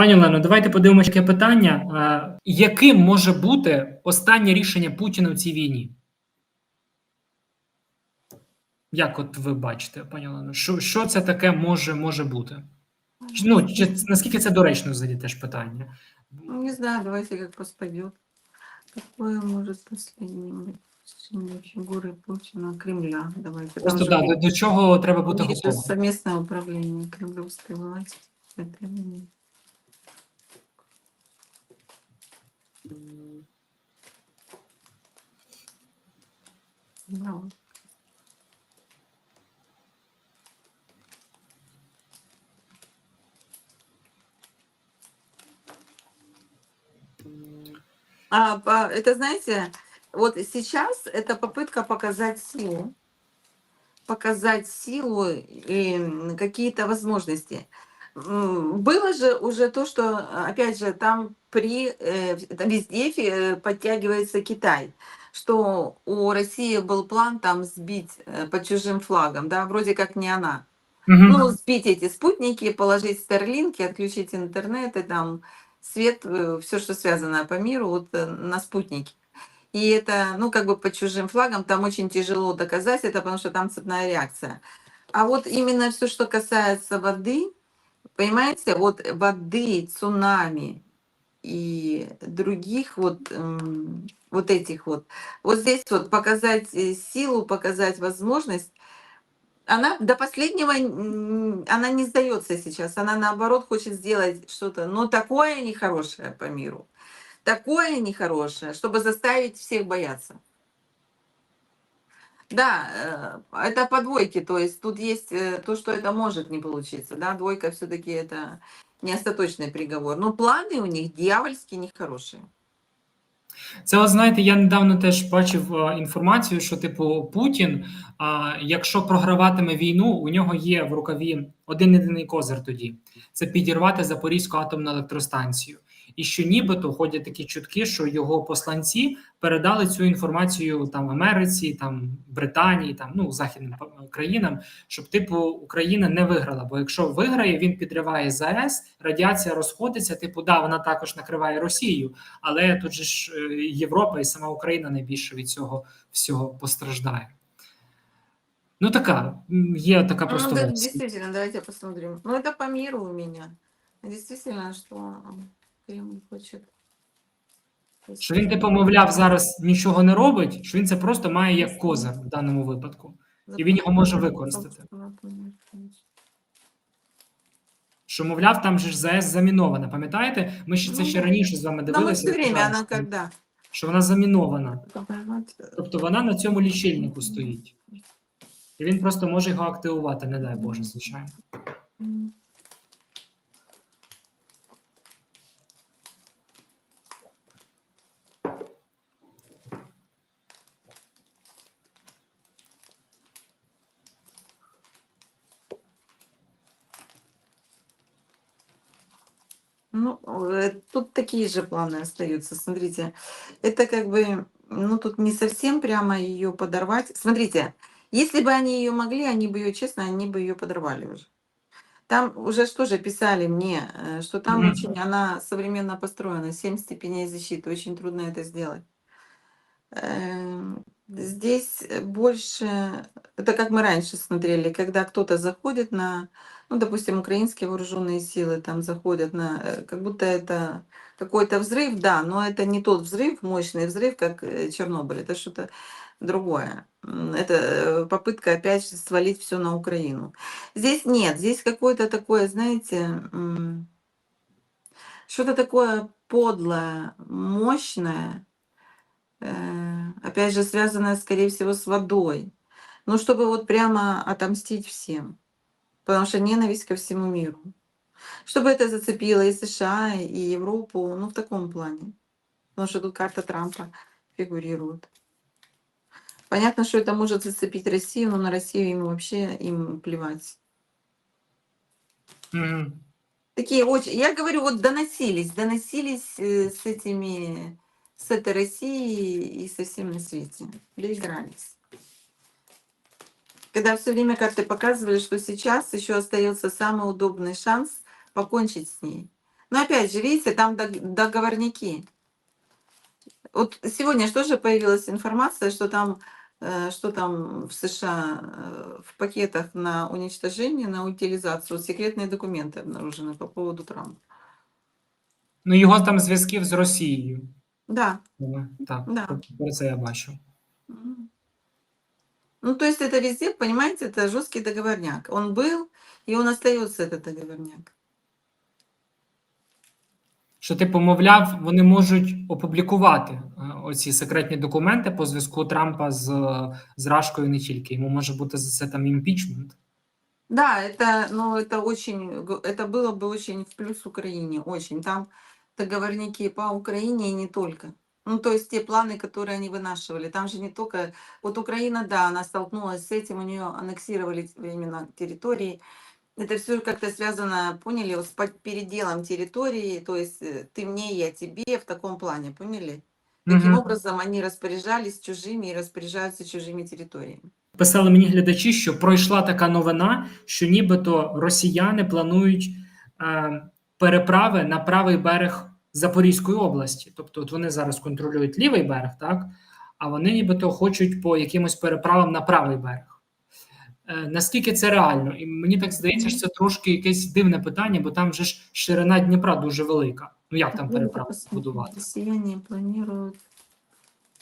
Пані Олено, давайте подивимося яке питання. Яким може бути останнє рішення Путіна в цій війні? Як от ви бачите, пані Олено, що, що це таке може, може бути? Ну, чи, наскільки це доречно взагалі теж питання? Ну, не знаю, давайте как пойдет. Какое быть решение фигуры Путина Кремля? Давайте. Просто да, до, до чого треба бути готовим. совместное управление кремлевской власти. Да, вот. А, это, знаете, вот сейчас это попытка показать силу, показать силу и какие-то возможности. Было же уже то, что, опять же, там при э, везде э, подтягивается Китай, что у России был план там сбить э, под чужим флагом, да, вроде как не она. Мгм. Ну, сбить эти спутники, положить старлинки, отключить интернет и там свет, все, что связано по миру, вот на спутники. И это, ну, как бы под чужим флагом, там очень тяжело доказать это, потому что там цепная реакция. А вот именно все, что касается воды, понимаете, вот воды, цунами и других вот, м, вот этих вот, вот здесь вот показать э, силу, показать возможность, она до последнего, она не сдается сейчас, она наоборот хочет сделать что-то, но такое нехорошее по миру, такое нехорошее, чтобы заставить всех бояться. Да, э, это по двойке, то есть тут есть э, то, что это может не получиться, да, двойка все-таки это не остаточный приговор, но планы у них дьявольски нехорошие. Це, от знаєте, я недавно теж бачив е, інформацію, що типу Путін, а, якщо програватиме війну, у нього є в рукаві один єдиний козир тоді це підірвати Запорізьку атомну електростанцію. І що нібито ходять такі чутки, що його посланці передали цю інформацію там Америці, там Британії, там ну західним країнам, щоб типу Україна не виграла. Бо якщо виграє, він підриває ЗАЕС, радіація розходиться. Типу, да, вона також накриває Росію, але тут же ж е, Європа і сама Україна найбільше від цього всього постраждає. Ну, така є така Ну, просто да, действительно, давайте посмотрим. Ну, это по миру у меня. Действительно, что Кремль хочет. Що він типу, мовляв, зараз нічого не робить, що він це просто має як козир в даному випадку. і він його може використати. Що, мовляв, там же ж ЗАЕС замінована. Пам'ятаєте? Ми ще це Ну, ще раніше з вами дивилися. все время, казали, она що вона замінована. Тобто вона на цьому лічильнику стоїть. І він просто може його активувати, не дай Боже, звичайно. Такие же планы остаются. Смотрите, это как бы, ну, тут не совсем прямо ее подорвать. Смотрите, если бы они ее могли, они бы ее, честно, они бы ее подорвали уже. Там уже что же писали мне, э, что там Мгм. очень она современно построена, 7 степеней защиты, очень трудно это сделать. Эм, Здесь больше, это как мы раньше смотрели, когда кто-то заходит на, ну, допустим, украинские вооруженные силы там заходят на, э, как будто это какой-то взрыв, да, но это не тот взрыв, мощный взрыв, как э, Чернобыль, это что-то другое. Это э, попытка опять же свалить все на Украину. Здесь нет, здесь какое-то такое, знаете, что-то такое подлое, мощное, опять же, связанное, скорее всего, с водой. Ну, чтобы вот прямо отомстить всем. Потому что ненависть ко всему миру. Чтобы это зацепило и США, и Европу, ну, в таком плане. Потому что тут карта Трампа фигурирует. Понятно, что это может зацепить Россию, но на Россию им вообще им плевать. Мгм. Такие очень, я говорю, вот доносились, доносились э, с этими, с этой Россией и со всем на свете. Доигрались Когда все время карты показывали, что сейчас еще остается самый удобный шанс покончить с ней. Но опять же, видите, там дог- договорники. Вот сегодня же тоже появилась информация, что там, э, что там в США э, в пакетах на уничтожение, на утилизацию секретные документы обнаружены по поводу Трампа. Ну, його там зв'язків з Росією. Да. Ну, Так, Да. про- про це я бачу. Мгм. Ну, то есть это везде, понимаете, это жесткий договорняк. Он был, и он остается, этот договорняк. Що типу, мовляв, вони можуть опублікувати е, оці секретні документи по зв'язку Трампа з, е, з Рашкою не тільки. Йому може бути за це там імпічмент. Да, это, ну, это очень, г- это было бы очень в плюс Украине, очень. Там договорники по Украине и не только. Ну, то есть те планы, которые они вынашивали. Там же не только... Вот Украина, да, она столкнулась с этим, у нее аннексировали именно территории. Это все как-то связано, поняли, с под- переделом территории, то есть э, ты мне, я тебе в таком плане, поняли? Таким Мгм. образом они распоряжались чужими и распоряжаются чужими территориями. Писали мені глядачі, що пройшла така новина, що нібито росіяни планують е, переправи на правий берег Запорізької області. Тобто, от вони зараз контролюють лівий берег, так а вони нібито хочуть по якимось переправам на правий берег. Е, наскільки це реально? І мені так здається, що це трошки якесь дивне питання, бо там же ж ширина Дніпра дуже велика. Ну як там переправу будувати? Россияне планируют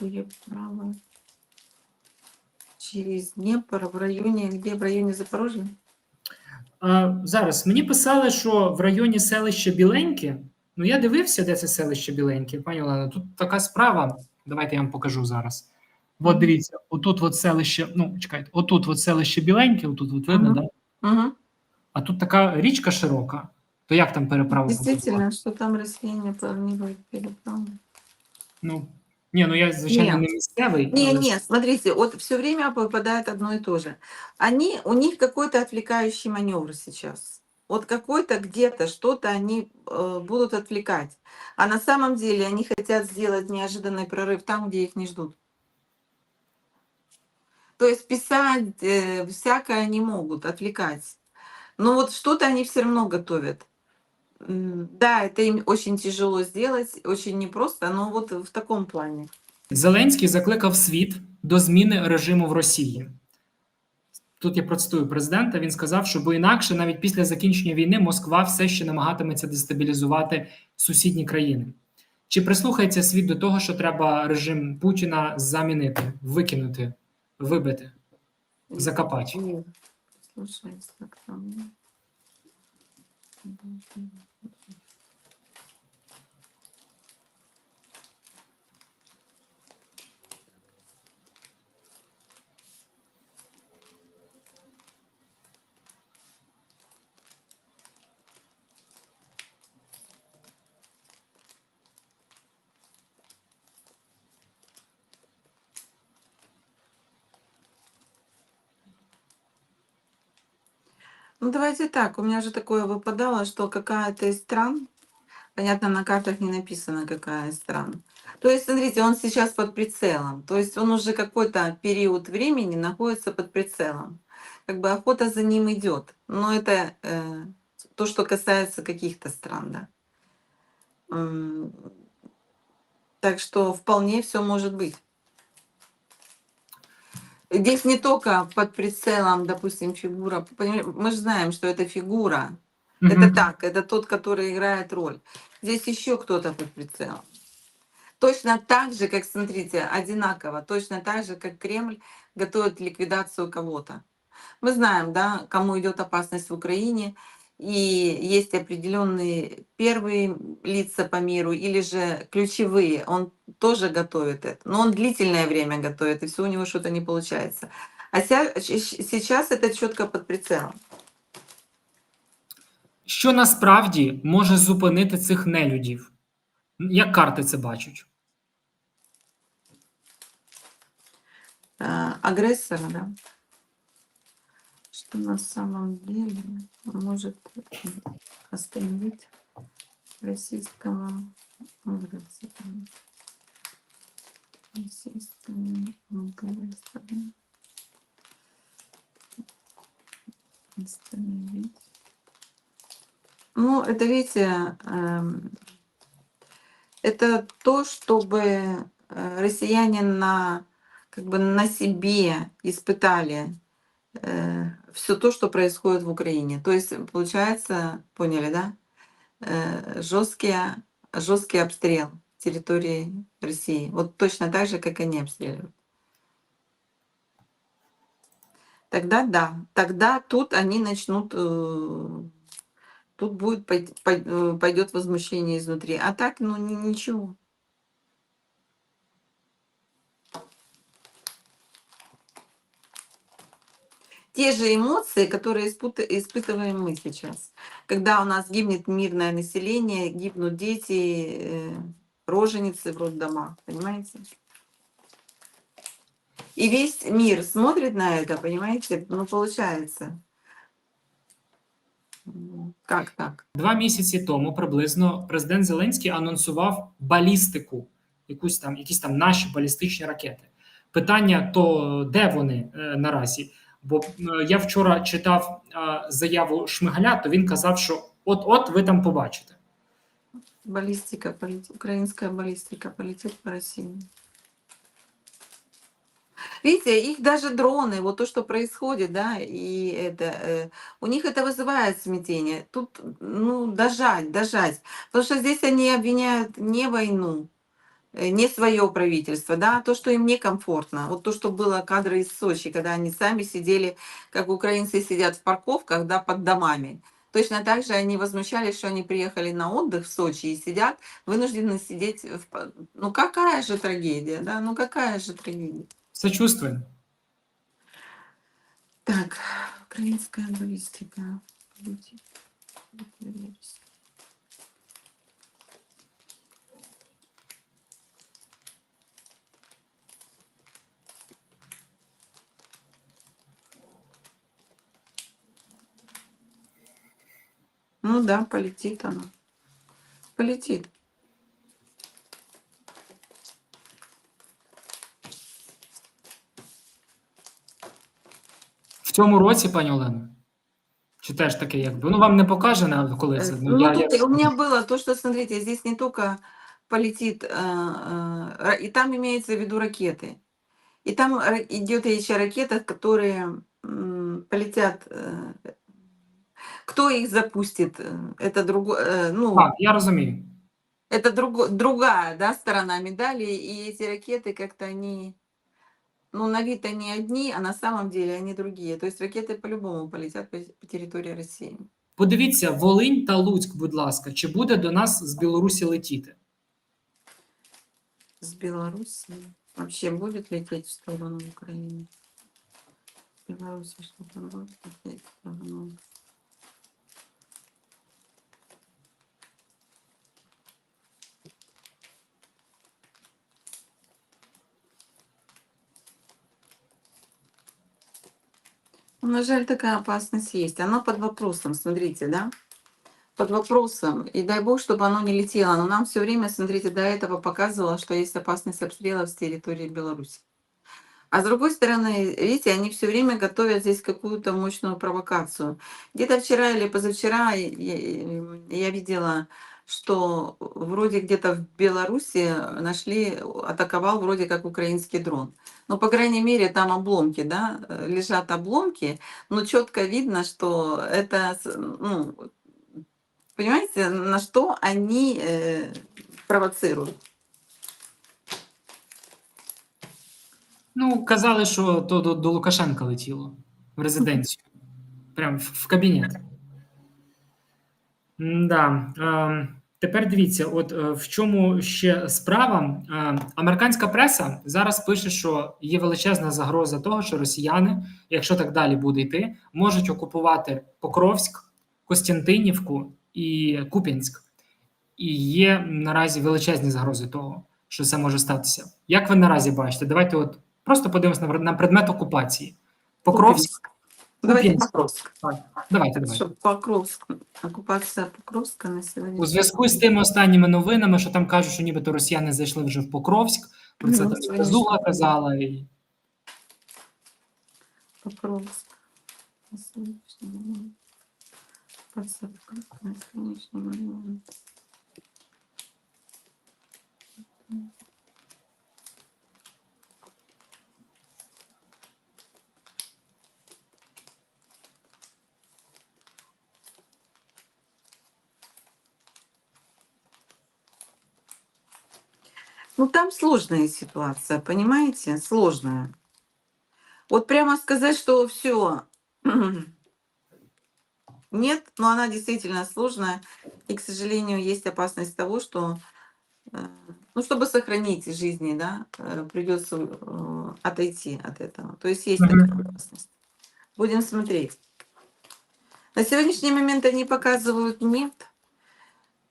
переправу через Днепр в районе, где в районе Запорожья? А, зараз мені писали, що в районі селища Біленьке. Ну, я дивився, де це селище Біленьке, пані Олена. Тут така справа. Давайте я вам покажу зараз. От Мгм. дивіться, отут от селище, ну чекайте, отут от селище Біленьке, отут от видно, Мгм. да? Угу. А тут така річка широка. То як там переправу? будувати? Действительно, что там россияне планируют переправу. Ну, ні, ну я, звичайно, Ні. не місцевий. Не, але- не, смотрите, вот все время попадает одно и то же. Они, у них какой-то отвлекающий маневр сейчас. Вот какой-то где-то что-то они э, будут отвлекать. А на самом деле они хотят сделать неожиданный прорыв там, где их не ждут. То есть писать э, всякое они могут, отвлекать. Но вот что-то они все равно готовят. М, Да, это им очень тяжело сделать, очень непросто, но вот в таком плане. Зеленський закликав світ до зміни режиму в Росії. Тут я процитую президента. Він сказав, що бо інакше, навіть після закінчення війни, Москва все ще намагатиметься дестабілізувати сусідні країни. Чи прислухається світ до того, що треба режим Путіна замінити, викинути, вибити? Закопать. Ир, Слушай, как там? Ну, давайте так. У меня же такое выпадало, что какая-то из стран, понятно, на картах не написано, какая из стран. То есть, смотрите, он сейчас под прицелом. То есть он уже какой-то период времени находится под прицелом. Как бы охота за ним идет. Но это э, то, что касается каких-то стран, да. Так что вполне все может быть. Здесь не только под прицелом, допустим, фигура. Мы же знаем, что это фигура. Это Мгм. так, это тот, который играет роль. Здесь еще кто-то под прицелом. Точно так же, как, смотрите, одинаково, точно так же, как Кремль готовит ликвидацию кого-то. Мы знаем, да, кому идет опасность в Украине, и есть определенные первые лица по миру или же ключевые. Он тоже готовит это, но он длительное время готовит, и все у него что-то не получается. А сейчас это четко под прицелом. Що насправді може зупинити цих нелюдів? Як карти це бачать? а, агрессора, да, что на самом деле может остановить российского агрессора. Российского агрессора. Остановить Ну, это, видите, эм, это то, чтобы э, россияне на, как бы на себе испытали все то, что происходит в Украине. То есть, получается, поняли, да? Э, жесткий, жесткий обстрел территории России. Вот точно так же, как они обстреливают. Тогда да, тогда тут они начнут, э, тут будет э, пойдет возмущение изнутри. А так, ну ни- ничего. Те же эмоции, которые испыта- испытываем мы сейчас. Когда у нас гибнет мирное население, гибнут дети, э, роженицы в роддомах, понимаете? И весь мир смотрит на это, понимаете? Ну, получается. М, Как так? Два місяці тому приблизно президент Зеленський анонсував балістику, якусь там, якісь там наші балістичні ракети. Питання то де вони е, наразі? Бо я вчора читав заяву Шмигаля, то він казав, що от-от ви там побачите. Баллистика, полет- украинская баллистика полетит по России. Видите, их даже дроны, вот то, что происходит, да, и это, э, у них это вызывает смятение. Тут, ну, дожать, дожать. Потому что здесь они обвиняют не войну, не свое правительство, да, то, что им некомфортно. Вот то, что было кадры из Сочи, когда они сами сидели, как украинцы сидят в парковках, да, под домами. Точно так же они возмущались, что они приехали на отдых в Сочи и сидят, вынуждены сидеть в... Ну какая же трагедия, да, ну какая же трагедия. Сочувствуємо. Так, украинская баллистика. Ну да, полетит она. Полетит. В цьому році, пані Олено, чи теж таке, якби ну вам не покаже коли це? Э, Ну, Ну, я, тут я... у меня было то, что, смотрите, здесь не только полетит, э, э, и там имеется в виду ракеты. И там идет речь о ракетах, которые полетят. э, Кто их запустит? э, Это другое, ну, А, я розумію. это друго- другая, да, сторона медали. И эти ракеты как-то они, ну, на вид они одни, а на самом деле они другие. То есть ракеты по-любому полетят по, по территории России. Подивіться, Волинь та Луцьк, будь ласка, чи буде до нас з Білорусі летіти? С Беларуси вообще будет лететь в сторону Украины? Беларусь что-то будет лететь в сторону. Ну, На жаль, такая опасность есть. Она под вопросом, смотрите, да? Под вопросом. И дай бог, чтобы оно не летело. Но нам все время, смотрите, до этого показывало, что есть опасность обстрелов с территории Беларуси. А с другой стороны, видите, они все время готовят здесь какую-то мощную провокацию. Где-то вчера или позавчера я, видела, что вроде где-то в Беларуси нашли, атаковал вроде как украинский дрон. Ну, по крайней мере, там обломки, да, э, лежат обломки, но четко видно, что это, с- ну, понимаете, на что они э, провоцируют. Ну, казали, що то до, до Лукашенка летіло в резиденцію. Прям в, в кабінет. Да. Тепер дивіться, от е, в чому ще справа. Е, американська преса зараз пише, що є величезна загроза того, що росіяни, якщо так далі буде йти, можуть окупувати Покровськ, Костянтинівку і Куп'янськ. І є наразі величезні загрози того, що це може статися. Як ви наразі бачите? Давайте от просто пред- на предмет окупації. Покровськ. Давайте Куп'янськ. Покровск. Давайте, давайте. Что Покровск, оккупация Покровска на сегодня. У зв'язку з тими останніми новинами, що там кажуть, що нібито росіяни зайшли вже в Покровськ, про це Ну, там. Казула казала. І... Покровск. На сегодняшний момент. На момент. Ну, там сложная ситуация, понимаете? Сложная. Вот прямо сказать, что все нет, но она действительно сложная. И, к сожалению, есть опасность того, что, э, ну, чтобы сохранить жизни, да, придется э, отойти от этого. То есть есть такая опасность. Будем смотреть. На сегодняшний момент они показывают нет.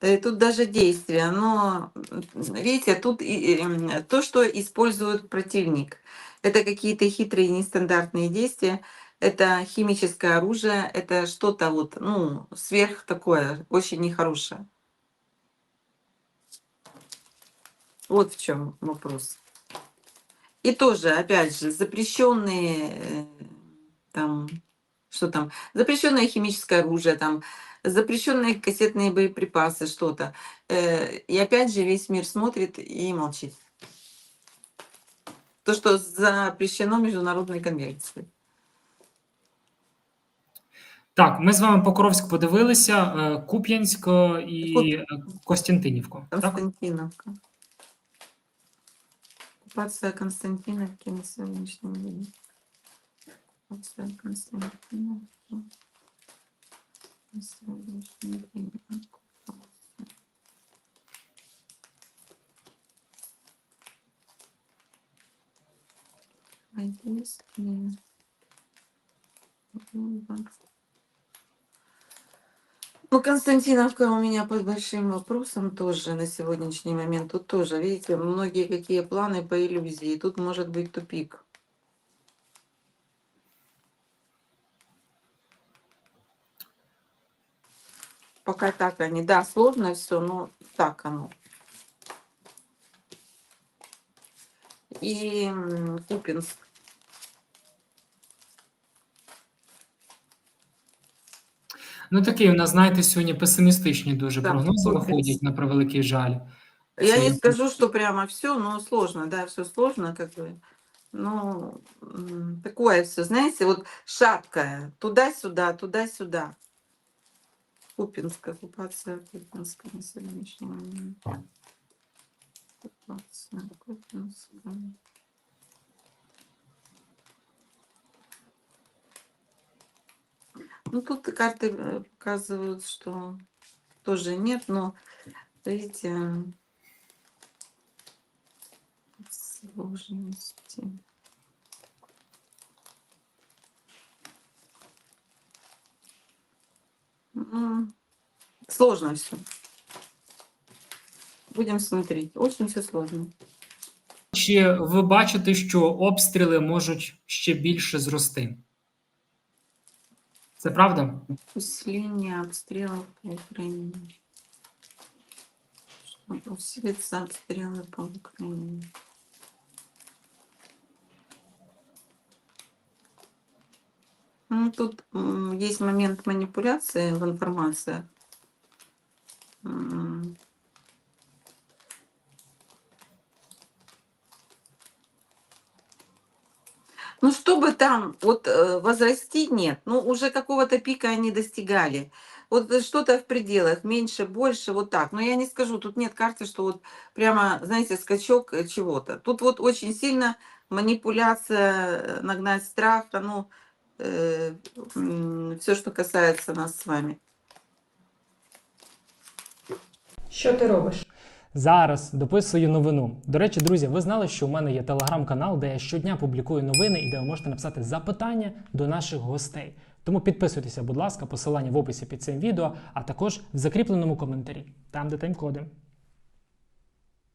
Э, Тут даже действия, но видите, тут и- и, м, то, что использует противник, это какие-то хитрые нестандартные действия, это химическое оружие, это что-то вот, ну, сверх такое, очень нехорошее. Вот в чем вопрос. И тоже, опять же, запрещенные э, там, что там, запрещенное химическое оружие, там, запрещенные кассетные боеприпасы, что-то. Э, И опять же весь мир смотрит и молчит. То, что запрещено международной конвенцией. Так, ми з вами Покровськ подивилися, Куп'янськ і Костянтинівку. Константиновка. Оккупация Константиновки на сегодняшний день. Оккупация Константиновки. На сегодняшний день. Оккупация. А если... Ну, Константиновка у меня под большим вопросом тоже на сегодняшний момент. Тут тоже, видите, многие какие планы по иллюзии. Тут может быть тупик. Пока так они. Да, сложно все, но так оно. И м, Купинск. Ну такий у нас, знаєте, сьогодні песимістичні дуже Так, прогнози Куп'янськ. виходять на превеликий жаль. Я не Всё. скажу, что прямо все, но сложно, да, все сложно, как бы. Ну, м, такое все, знаете, вот шаткое, туда-сюда, туда-сюда. Купинская, оккупация Купинска на сегодняшний момент. Оккупация Купинска. Ну, тут карты э, показывают, что тоже нет, но, видите, сложности. Сложно все. Будем смотреть. Очень все сложно. Чи ви бачите, що обстріли можуть ще більше зрости? Це правда? Усиление обстрелов по Украине. Что Усилится обстрелы по Украине. Ну, тут есть момент манипуляции в информации. Ну, чтобы там вот э, возрасти, нет. Ну, уже какого-то пика они достигали. Вот э, что-то в пределах, меньше, больше, вот так. Но я не скажу, тут нет карты, что вот прямо, знаете, скачок э, чего-то. Тут вот очень сильно манипуляция, нагнать страх, ну, все, что касается нас с вами. Що ти робиш? Зараз дописую новину. До речі, друзі, ви знали, що у мене є телеграм-канал, де я щодня публікую новини і де ви можете написати запитання до наших гостей. Тому підписуйтеся, будь ласка, посилання в описі під цим відео, а також в закріпленому коментарі, там де тайм-коди.